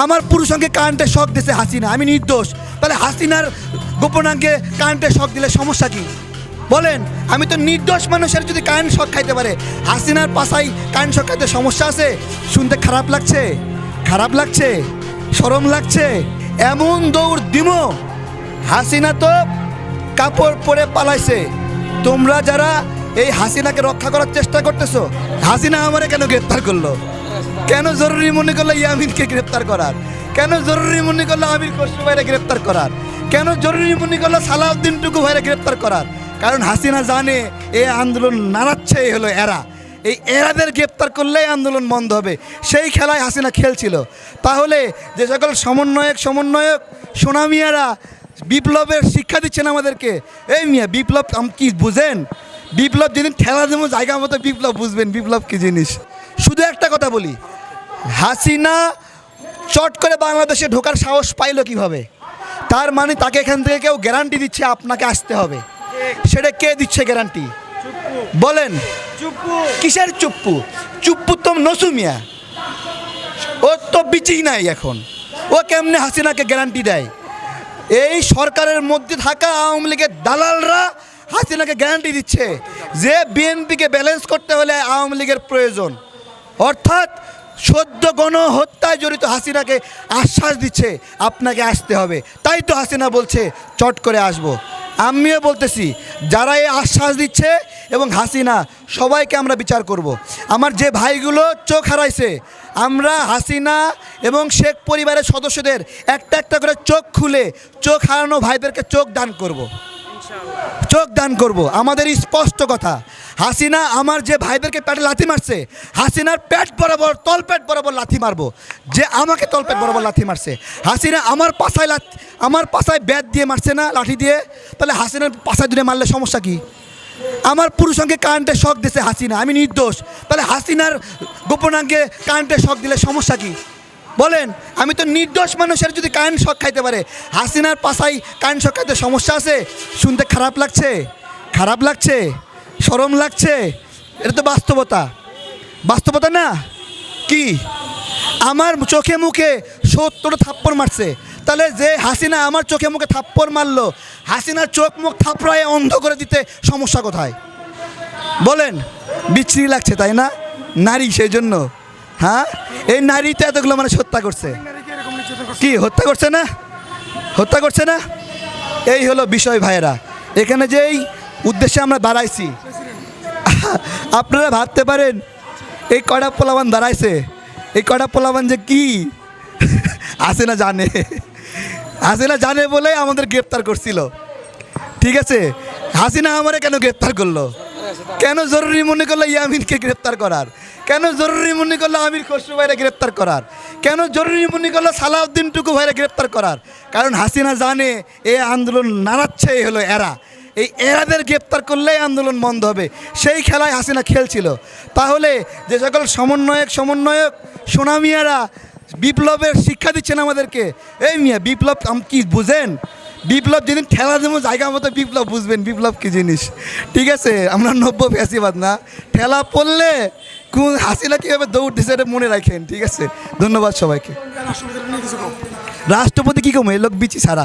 আমার পুরুষকে কারেন্টের শখ দিছে হাসিনা, আমি নির্দোষ। তাহলে হাসিনার গোপনাঙ্গে কারেন্টের শখ দিলে সমস্যা কি? বলেন, আমি তো নির্দোষ মানুষের যদি কারেন্ট শখ খাইতে পারে, হাসিনার পাশাই কারেন্ট শখ খাইতে সমস্যা আছে? শুনতে খারাপ লাগছে? খারাপ লাগছে? সরম লাগছে? এমন দৌড় দিমো। হাসিনা তো কাপড় পরে পালাইছে। তোমরা যারা এই হাসিনাকে রক্ষা করার চেষ্টা করতেছো, হাসিনা আমারে কেন গ্রেপ্তার করল? কেন জরুরি মনে করল ইয়ামিনকে গ্রেপ্তার করার? কেন জরুরি মনে করল আমির খসরু ভাইরে গ্রেপ্তার করার? কেন জরুরি মনে করল সালাউদ্দিন টুকু ভাইরে গ্রেপ্তার করার? কারণ হাসিনা জানে এই আন্দোলন নাড়াচ্ছে, এই হলো এরা। এই এরাদের গ্রেপ্তার করলেই আন্দোলন বন্ধ হবে। সেই খেলায় হাসিনা খেলছিল। তাহলে যে সকল সমন্বয়ক সমন্বয়ক, সোনামিয়ারা বিপ্লবের শিক্ষা দিচ্ছেন আমাদেরকে। এই মিয়া, বিপ্লব কি বুঝেন? বিপ্লব যেদিন ঠেলা দেবো, জায়গা মতো বিপ্লব বুঝবেন। বিপ্লব কি জিনিস? শুধু একটা কথা বলি। হাসিনা চট করে বাংলাদেশে ঢোকার সাহস পাইলো কীভাবে? তার মানে তাকে এখান থেকে কেউ গ্যারান্টি দিচ্ছে আপনাকে আসতে হবে। সেটা কে দিচ্ছে গ্যারান্টি বলেন। কিসের চুপ্পু? চুপ্পু তো নসু মিয়া। ও তো বিচি নাই এখন। ও কেমনে হাসিনাকে গ্যারান্টি দেয়? এই সরকারের মধ্যে থাকা আওয়ামী লীগের দালালরা হাসিনাকে গ্যারান্টি দিচ্ছে যে বিএনপিকে ব্যালেন্স করতে হলে আওয়ামী লীগের প্রয়োজন। অর্থাৎ সদ্য গণহত্যায় জড়িত হাসিনাকে আশ্বাস দিচ্ছে, আপনাকে আসতে হবে তাই তো হাসিনা বলছে, চট করে আসব আমিও বলতেছি, যারা এই আশ্বাস দিচ্ছে এবং হাসিনা, সবাইকে আমরা বিচার করব। আমার যে ভাইগুলো চোখ হারাইছে, আমরা হাসিনা এবং শেখ পরিবারের সদস্যদের একটা একটা করে চোখ খুলে, চোখ হারানো ভাইদেরকে চোখ দান করব। চোখ দান করব। আমাদের স্পষ্ট কথা। হাসিনা আমার যে ভাইদেরকে প্যাটে লাথি মারছে, হাসিনার পেট বরাবর তল পেট বরাবর লাথি মারবো। যে আমাকে তল পেট বরাবর লাথি মারছে। হাসিনা আমার পাশায় লাথ, আমার পাশায় ব্যাট দিয়ে মারছে না, লাঠি দিয়ে। তাহলে হাসিনার পাশায় দূরে মারলে সমস্যা কি? আমার পুরুষকে কারেন্টের শখ দিছে হাসিনা, আমি নির্দোষ। তাহলে হাসিনার গোপনাঙ্গে কারেন্টের শখ দিলে সমস্যা কি? বলেন, আমি তো নির্দোষ মানুষের যদি কারেন্ট শখ খাইতে পারে, হাসিনার পাশাই কারেন্ট শখ খাইতে সমস্যা আছে? শুনতে খারাপ লাগছে? খারাপ লাগছে? সরম লাগছে? এটা তো বাস্তবতা। বাস্তবতা না? কি? আমার চোখে মুখে সত্তরটা থাপ্পড় মারছে। তাহলে যে হাসিনা আমার চোখে মুখে থাপ্পড় মারলো, হাসিনার চোখ মুখ থাপড়ায় অন্ধ করে দিতে সমস্যা কোথায়? বলেন, বিচ্ছিরি লাগছে, তাই না? নারী সেই জন্য। হ্যাঁ? এই নারীতে এতগুলো মানুষ হত্যা করছে। কি, হত্যা করছে না? হত্যা করছে না? এই হলো বিষয় ভাইয়েরা। এখানে যেই উদ্দেশ্যে আমরা দাঁড়াইছি, আপনারা ভাবতে পারেন, এই কড়া পোলাবান দাঁড়াইছে? এই কড়া পোলাবান যে কি? আসে না জানে। আসে না জানে বলে আমাদের গ্রেপ্তার করছিল। ঠিক আছে? হাসিনা আমারে কেন গ্রেপ্তার করল? কেন জরুরি মনে করল ইয়ামিনকে গ্রেপ্তার করার? কেন জরুরি মনে করল আমির খসরু ভাইরে গ্রেপ্তার করার? কেন জরুরি মনে করল সালাউদ্দিন টুকু ভাইরে গ্রেপ্তার করার? কারণ হাসিনা জানে এ আন্দোলন নাড়াচ্ছে, এই হলো এরা। এই এরাদের গ্রেপ্তার করলেই আন্দোলন বন্ধ হবে। সেই খেলায় হাসিনা খেলছিল। তাহলে যে সকল সমন্বয়ক সমন্বয়ক, সোনামিয়ারা বিপ্লবের শিক্ষা দিচ্ছেন আমাদেরকে। এই মিয়া, বিপ্লব কি, বুঝেন? বিপ্লব যেদিন ঠেলা দেবো জায়গা মতো বিপ্লব বুঝবেন বিপ্লব কি জিনিস? ঠিক আছে আমরা নব্য ফ্যাসিবাদ না। ঠেলা পড়লে কোন হাসিলা কীভাবে দৌড় দিছে এটা মনে রাখেন ঠিক আছে? ধন্যবাদ সবাইকে। রাষ্ট্রপতি কী কমে? এলোক লোক বিচি সারা